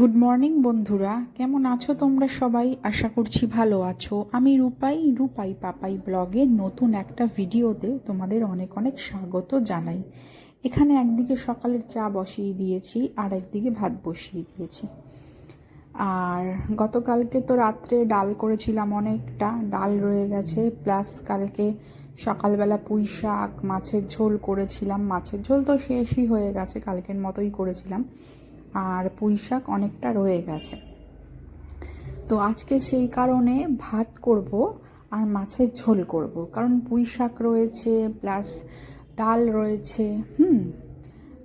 Good morning বন্ধুরা। কেমন আছো তোমরা সবাই? আশা করছি ভালো আছো। আমি রূপাই রূপাই পাপাই ব্লগের নতুন একটা ভিডিওতে তোমাদের অনেক অনেক স্বাগত জানাই। এখানে একদিকে সকালের চা বসিয়ে দিয়েছি, আর একদিকে ভাত বসিয়ে দিয়েছি। আর গতকালকে তো রাত্রে ডাল করেছিলাম অনেকটা। ডাল রয়ে গেছে, প্লাস কালকে সকালবেলা পুঁই শাক, মাছের ঝোল করেছিলাম। মাছের ঝোল তো শেষই হয়ে গেছে, কালকের মতোই করেছিলাম। আর পুঁই শাক অনেকটা রয়ে গেছে। তো আজকে সেই কারণে ভাত করব আর মাছের ঝোল করব। কারণ পুঁই শাক রয়েছে, প্লাস ডাল রয়েছে, হুম,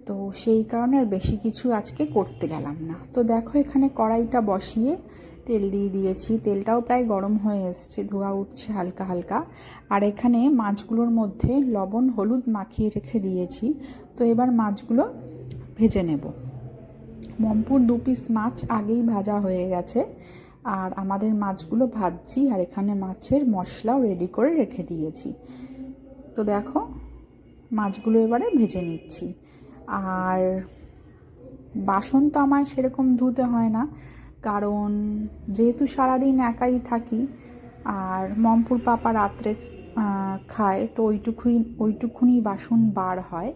তো সেই কারণে আর বেশি কিছু আজকে করতে গেলাম না। তো দেখো এখানে কড়াইটা বসিয়ে তেল দিয়ে দিয়েছি। তেলটাও প্রায় গরম হয়ে এসছে, ধোয়া উঠছে হালকা হালকা। আর এখানে মাছগুলোর মধ্যে লবণ, হলুদ মাখিয়ে রেখে দিয়েছি। তো এবার মাছগুলো ভেজে নেব। মমপুর দু পিস মাছ আগেই ভাজা হয়ে গেছে। আর আমাদের মাছগুলো ভাজছি, আর এখানে মাছের মশলাও রেডি করে রেখে দিয়েছি। তো দেখো, মাছগুলো এবারে ভেজে নিচ্ছি। আর বাসন তো আমায় সেরকম ধুতে হয় না, কারণ যেহেতু সারাদিন একাই থাকি, আর মমপুর পাপা রাত্রে খায়, তো ওইটুকুই, ওইটুকুনি বাসন বার হয়।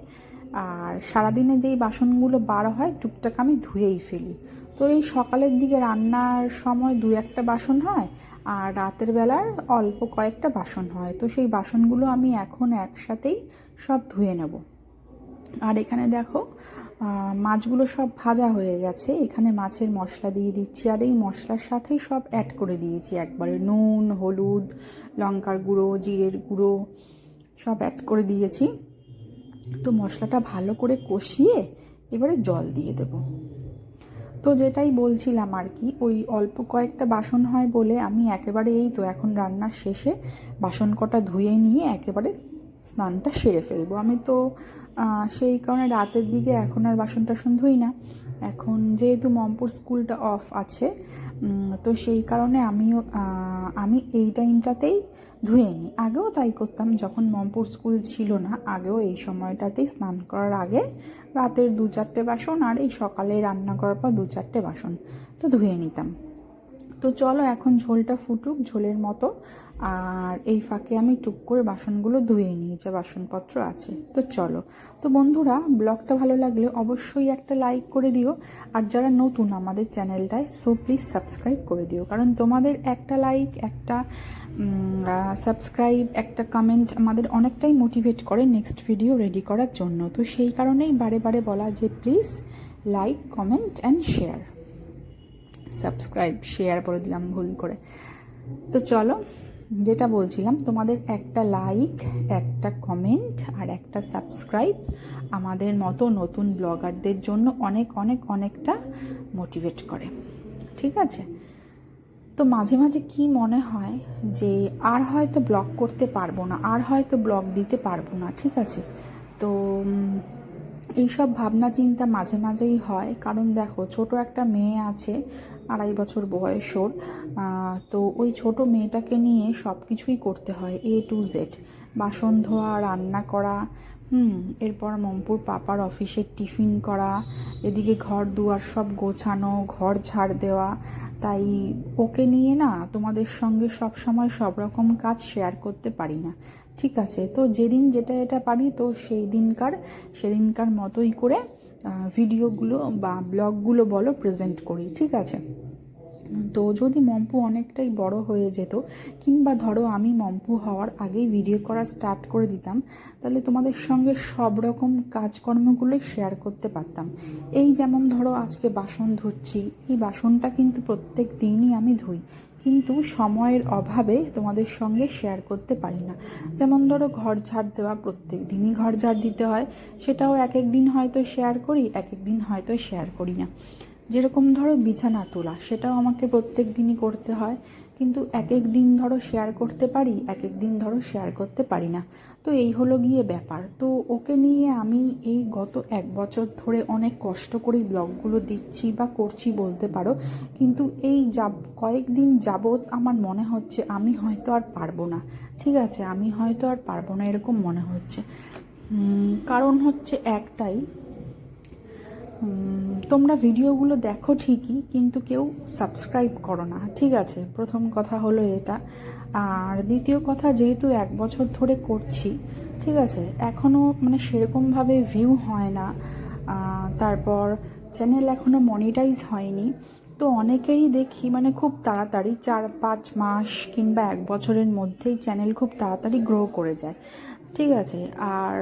আর সারাদিনে যেই বাসনগুলো বার হয়, টুকটাক আমি ধুয়েই ফেলি। তো এই সকালের দিকে রান্নার সময় দু একটা বাসন হয় আর রাতের বেলার অল্প কয়েকটা বাসন হয়। তো সেই বাসনগুলো আমি এখন একসাথেই সব ধুয়ে নেব। আর এখানে দেখো মাছগুলো সব ভাজা হয়ে গেছে। এখানে মাছের মশলা দিয়ে দিচ্ছি আর এই মশলার সাথেই সব অ্যাড করে দিয়েছি একবারে। নুন, হলুদ, লঙ্কার গুঁড়ো, জিরের গুঁড়ো সব অ্যাড করে দিয়েছি। তো মশলাটা ভালো করে কষিয়ে এবারে জল দিয়ে দেব। তো যেটাই বলছিলাম আর কি, ওই অল্প কয়েকটা বাসন হয় বলে আমি একেবারে এই তো এখন রান্নার শেষে বাসন কটা ধুয়ে নিয়ে একেবারে স্নানটা সেরে ফেলব। আমি তো সেই কারণে রাতের দিকে এখন আর বাসন টাসন ধুই না। এখন যেহেতু মমপুর স্কুলটা অফ আছে তো সেই কারণে আমিও আমি এই টাইমটাতেই ধুয়ে নিই। আগেও তাই করতাম, যখন মমপুর স্কুল ছিল না, আগেও এই সময়টাতেই স্নান করার আগে রাতের দু চারটে বাসন আর এই সকালে রান্না করার পর দু চারটে বাসন, তো ধুয়ে নিতাম। তো চলো এখন ঝোলটা ফুটুক ঝোলের মতো। আর এই ফাঁকে আমি টুক করে বাসনগুলো ধুয়ে নিই, যে বাসনপত্র আছে। তো চলো। তো বন্ধুরা, ব্লগটা ভালো লাগলে অবশ্যই একটা লাইক করে দিও। আর যারা নতুন আমাদের চ্যানেলটায় সো প্লিজ সাবস্ক্রাইব করে দিও। কারণ তোমাদের একটা লাইক একটা সাবস্ক্রাইব একটা কমেন্ট আমাদের অনেকটাই মোটিভেট করে নেক্সট ভিডিও রেডি করার জন্য। তো সেই কারণেই বারে বারে বলা যে please like comment and share subscribe share বলে দিলাম, ভুল করে। তো চলো, যেটা বলছিলাম, তোমাদের একটা লাইক একটা কমেন্ট আর একটা সাবস্ক্রাইব আমাদের মতো নতুন ব্লগারদের জন্য অনেক অনেক, অনেকটা মোটিভেট করে। ঠিক আছে? তো মাঝে মাঝে কি মনে হয় যে আর হয়তো ব্লগ করতে পারব না, আর হয়তো ব্লগ দিতে পারব না, ঠিক আছে? তো এইসব ভাবনা চিন্তা মাঝে মাঝেই হয়। কারণ দেখো, ছোট একটা মেয়ে আছে, আড়াই বছর বয়স ওর। তো ওই ছোট মেয়েটাকে নিয়ে সব কিছুই করতে হয় এ টু জেড বাসন ধোয়া, রান্না করা, হুম, এরপর মমপুর পাপার অফিসের টিফিন করা, এদিকে ঘর দুয়ার সব গোছানো, ঘর ঝাড় দেওয়া। তাই ওকে নিয়ে না তোমাদের সঙ্গে সব সময় সব রকম কাজ শেয়ার করতে পারি না। ঠিক আছে, তো যেদিন যেটা এটা পারি, তো সেই দিনকার সেদিনকার মতোই করে ভিডিওগুলো বা ব্লগগুলো বলো প্রেজেন্ট করি, ঠিক আছে? তো যদি মম্পু অনেকটাই বড় হয়ে যেত, কিংবা ধরো আমি মম্পু হওয়ার আগেই ভিডিও করা স্টার্ট করে দিতাম, তাহলে তোমাদের সঙ্গে সব রকম কাজকর্মগুলোই শেয়ার করতে পারতাম। এই যেমন ধরো আজকে বাসন ধুচ্ছি, এই বাসনটা কিন্তু প্রত্যেক দিনই আমি ধুই। কিন্তু সময়ের অভাবে তোমাদের সঙ্গে শেয়ার করতে পারি না। যেমন ধরো ঘর ঝাড় দেওয়া, প্রত্যেক দিনই ঘর ঝাড় দিতে হয়, সেটাও এক এক দিন হয়তো শেয়ার করি এক এক দিন হয়তো শেয়ার করি না। যেরকম ধরো বিছানা তোলা, সেটাও আমাকে প্রত্যেক দিনই করতে হয়। কিন্তু এক এক দিন ধরো শেয়ার করতে পারি এক এক দিন ধরো শেয়ার করতে পারি না। তো এই হলো গিয়ে ব্যাপার। তো ওকে নিয়ে আমি এই গত এক বছর ধরে অনেক কষ্ট করেই ব্লগগুলো দিচ্ছি বা করছি বলতে পারো। কিন্তু এই যাব কয়েকদিন যাবৎ আমার মনে হচ্ছে আমি হয়তো আর পারব না। ঠিক আছে, আমি হয়তো আর পারব না, এরকম মনে হচ্ছে। কারণ হচ্ছে একটাই তোমরা ভিডিওগুলো দেখো ঠিকই, কিন্তু কেউ সাবস্ক্রাইব করো না। ঠিক আছে, প্রথম কথা হলো এটা। আর দ্বিতীয় কথা, যেহেতু এক বছর ধরে করছি, ঠিক আছে এখনও মানে সেরকমভাবে ভিউ হয় না। তারপর চ্যানেল এখনও মনিটাইজ হয়নি। তো অনেকেরই দেখি মানে খুব তাড়াতাড়ি, চার পাঁচ মাস কিংবা এক বছরের মধ্যেই চ্যানেল খুব তাড়াতাড়ি গ্রো করে যায়। ঠিক আছে, আর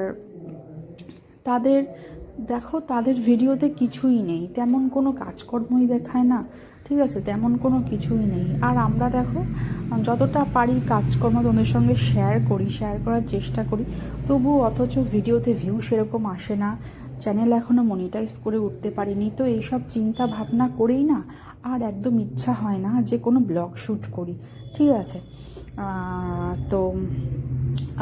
তাদের দেখো, তাদের ভিডিওতে কিছুই নেই। তেমন কোনো কাজকর্মই দেখায় না। ঠিক আছে, তেমন কোনো কিছুই নেই। আর আমরা দেখো, যতটা পারি কাজকর্ম তোমাদের সঙ্গে শেয়ার করি শেয়ার করার চেষ্টা করি। তবু অথচ ভিডিওতে ভিউ সেরকম আসে না। চ্যানেল এখনও মনিটাইজ করে উঠতে পারিনি। তো এইসব চিন্তা ভাবনা করেই না আর একদম ইচ্ছা হয় না যে কোনো ব্লগ শ্যুট করি। ঠিক আছে তো,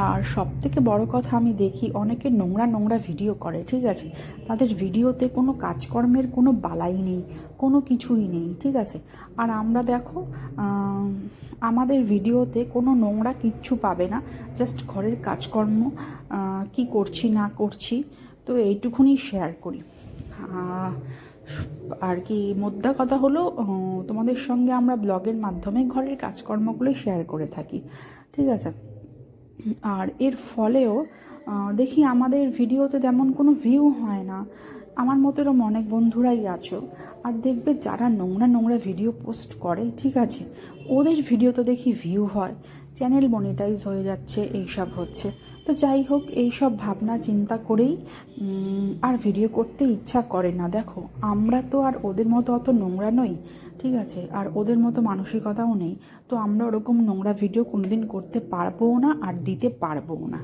আর সব থেকে বড় কথা আমি দেখি অনেকে নোংরা নোংরা ভিডিও করে, ঠিক আছে? তাদের ভিডিওতে কোনো কাজকর্মের কোনো বালাই নেই, কোনো কিছুই নেই, ঠিক আছে? আর আমরা দেখো আমাদের ভিডিওতে কোনো নোংরা কিচ্ছু পাবে না, জাস্ট ঘরের কাজকর্ম কি করছি না করছি, তো এইটুকুনি শেয়ার করি। আর কি মোদ্দা কথা হলো তোমাদের সঙ্গে আমরা ব্লগের মাধ্যমে ঘরের কাজকর্মগুলো শেয়ার করে থাকি, ঠিক আছে? আর এর ফলেও দেখি আমাদের ভিডিওতে তেমন কোনো ভিউ হয় না। আমার মতো এরম অনেক বন্ধুরাই আছো। আর দেখবে যারা নোংরা নোংরা ভিডিও পোস্ট করে, ঠিক আছে? ওদের ভিডিওতে দেখি ভিউ হয়। চ্যানেল মনিটাইজ হয়ে যাচ্ছে, এইসব হচ্ছে। তো যাই হোক, এইসব ভাবনা চিন্তা করেই আর ভিডিও করতে ইচ্ছা করে না। দেখো, আমরা তো আর ওদের মতো অত নোংরা নই, ঠিক আছে? আর ওদের মতো মানসিকতাও নেই। তো আমরা ওরকম নোংরা ভিডিও কোনোদিন করতে পারব না আর দিতে পারব না।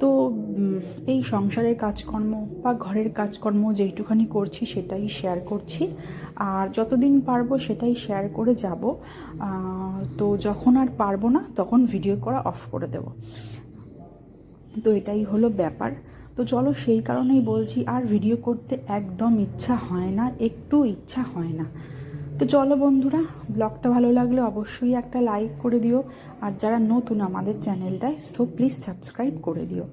তো এই সংসারের কাজকর্ম বা ঘরের কাজকর্ম যেইটুখানি করছি সেটাই শেয়ার করছি। আর যতদিন পারব সেটাই শেয়ার করে যাব। তো যখন আর পারব না, তখন ভিডিও করা অফ করে দেব। তো এটাই হলো ব্যাপার। তো চলো সেই কারণেই বলছি, আর ভিডিও করতে একদম ইচ্ছা হয় না, একটু ইচ্ছা হয় না। তো চলো বন্ধুরা, ব্লগটা ভালো লাগলে অবশ্যই একটা লাইক করে দিও। আর যারা নতুন আমাদের চ্যানেলটায় সো প্লিজ সাবস্ক্রাইব করে দিও।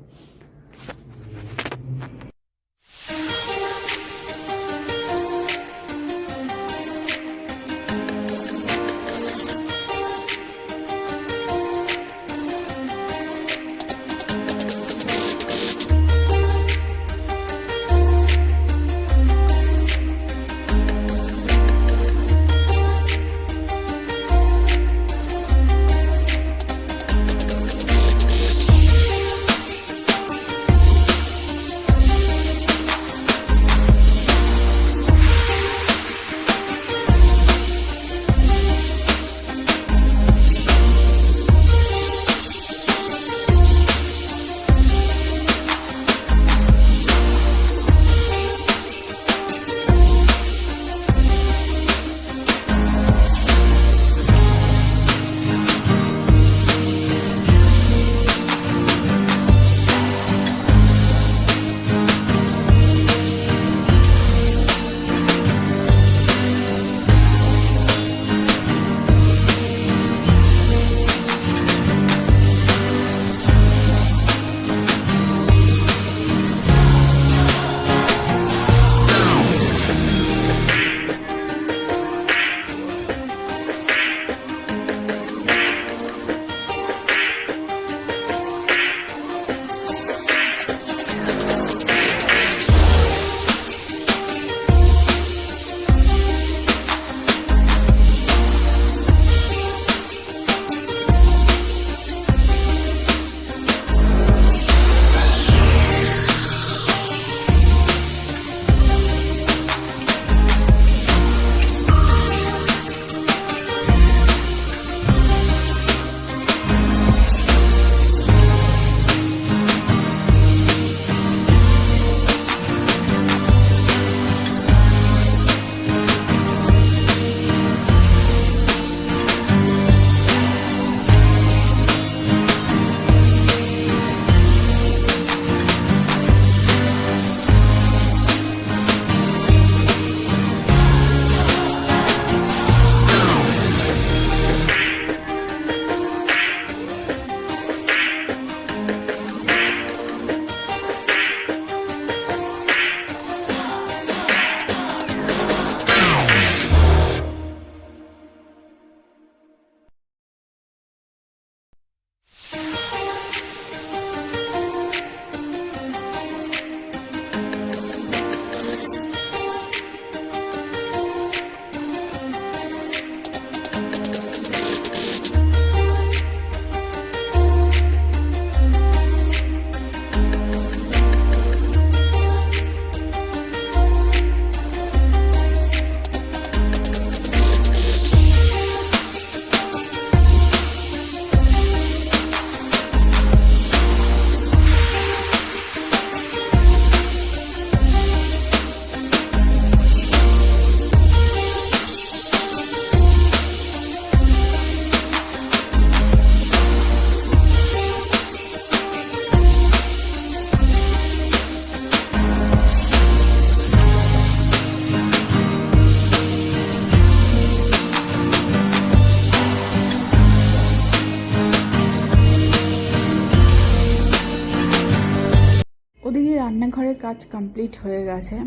কমপ্লিট হয়ে গেছে।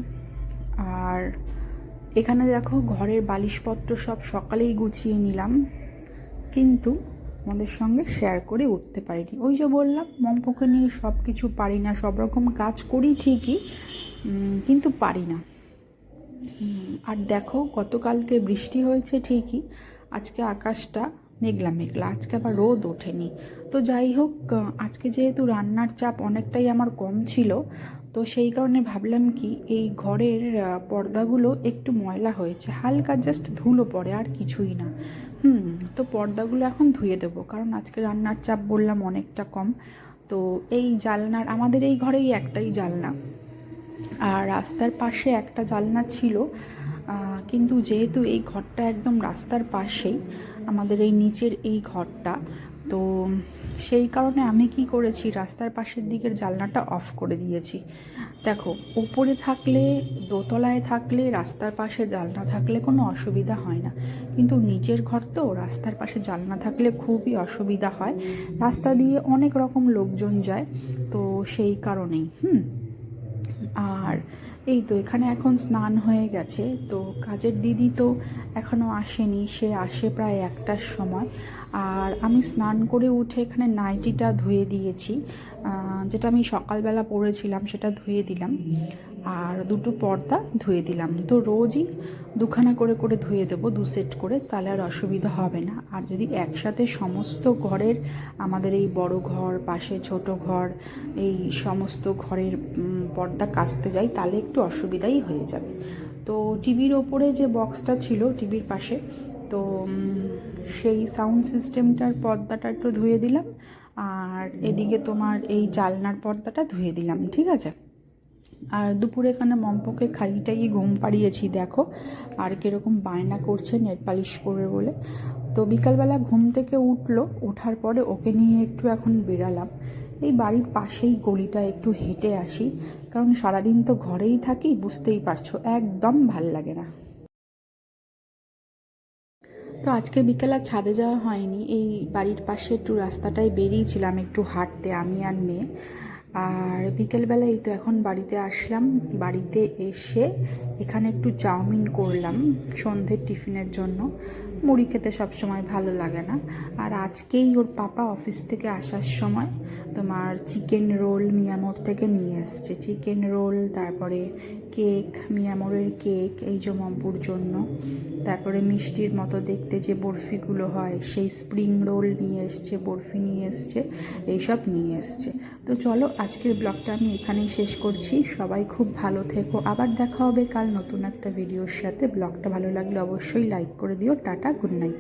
আর এখানে দেখো ঘরের বালিশপত্র সব সকালেই গুছিয়ে নিলাম। কিন্তু আমাদের সঙ্গে শেয়ার করে উঠতে পারিনি। ওই যে বললাম, মমপোকে নিয়ে সব কিছু পারি না, সব রকম কাজ করি ঠিকই কিন্তু পারি না। আর দেখো গতকালকে বৃষ্টি হয়েছে ঠিকই, আজকে আকাশটা মেঘলা মেঘলা, আজকে আবার রোদ ওঠেনি। তো যাই হোক আজকে যেহেতু রান্নার চাপ অনেকটাই আমার কম ছিল তো সেই কারণে ভাবলাম কি, এই ঘরের পর্দাগুলো একটু ময়লা হয়েছে। হালকা জাস্ট ধুলো পড়ে, আর কিছুই না। হুম, তো পর্দাগুলো এখন ধুয়ে দেবো। কারণ আজকে রান্নার চাপ বললাম অনেকটা কম। তো এই জালনার, আমাদের এই ঘরেই একটাই জালনা। আর রাস্তার পাশে একটা জালনা ছিল কিন্তু যেহেতু এই ঘরটা একদম রাস্তার পাশেই, আমাদের এই নিচের এই ঘরটা তো সেই কারণে আমি কি করেছি? রাস্তার পাশের দিকের জালনাটা অফ করে দিয়েছি। দেখো উপরে থাকলে, দোতলায় থাকলে, রাস্তার পাশে জালনা থাকলে কোনো অসুবিধা হয় না। কিন্তু নিচের ঘর তো, রাস্তার পাশে জালনা থাকলে খুবই অসুবিধা হয়। রাস্তা দিয়ে অনেক রকম লোকজন যায়, তো সেই কারণেই, হুম? আর এই তো এখানে এখন স্নান হয়ে গেছে, তো কাজের দিদি তো এখনও আসেনি, সে আসে প্রায় একটার সময়। আর আমি স্নান করে উঠে এখানে নাইটিটা ধুয়ে দিয়েছি যেটা আমি সকালবেলা পরেছিলাম সেটা ধুয়ে দিলাম, আর দুটো পর্দা ধুয়ে দিলাম। তো রোজই দুখানা করে করে ধুয়ে দেবো, দু সেট করে, তাহলে আর অসুবিধা হবে না। আর যদি একসাথে সমস্ত ঘরের, আমাদের এই বড় ঘর, পাশে ছোট ঘর, এই সমস্ত ঘরের পর্দা কাচতে যাই, তাহলে একটু অসুবিধাই হয়ে যাবে। তো টিভির ওপরে যে বক্সটা ছিল, টিভির পাশে তো, সেই সাউন্ড সিস্টেমটার পর্দাটা একটু ধুয়ে দিলাম, আর এদিকে তোমার এই জালনার পর্দাটা ধুয়ে দিলাম, ঠিক আছে? আর দুপুরে এখানে মম্পকে খাইটাই ঘুম পাড়িয়েছি, দেখো, আর কীরকম বায়না করছে নেট পালিশ পরে বলে। তো বিকালবেলা ঘুম থেকে উঠল, ওঠার পরে ওকে নিয়ে একটু এখন বেরালাম এই বাড়ির পাশেই গলিটা একটু হেঁটে আসি, কারণ সারাদিন তো ঘরেই থাকি, বুঝতেই পারছ, একদম ভালো লাগে না। তো আজকে বিকেল আর ছাদে যাওয়া হয়নি। এই বাড়ির পাশে একটু রাস্তাটায় বেরিয়েছিলাম একটু হাঁটতে, আমি আর মেয়ে। আর বিকেলবেলা এই তো এখন বাড়িতে আসলাম। বাড়িতে এসে এখানে একটু চাউমিন করলাম সন্ধ্যের টিফিনের জন্য। মুড়ি খেতে সবসময় ভালো লাগে না। আর আজকেই ওর পাপা অফিস থেকে আসার সময় তোমার চিকেন রোল মিয়ামোর থেকে নিয়ে এসছে। চিকেন রোল, তারপরে কেক, মিয়ামোরের কেক, এই যে মম্পুর জন্য। তারপরে মিষ্টির মতো দেখতে যে বরফিগুলো হয়, সেই স্প্রিং রোল নিয়ে এসছে, বরফি নিয়ে এসছে, এইসব নিয়ে এসছে। তো চলো আজকের ব্লগটা আমি এখানেই শেষ করছি। সবাই খুব ভালো থেকো। আবার দেখা হবে কাল নতুন একটা ভিডিওর সাথে। ব্লগটা ভালো লাগলে অবশ্যই লাইক করে দিও। Tata good night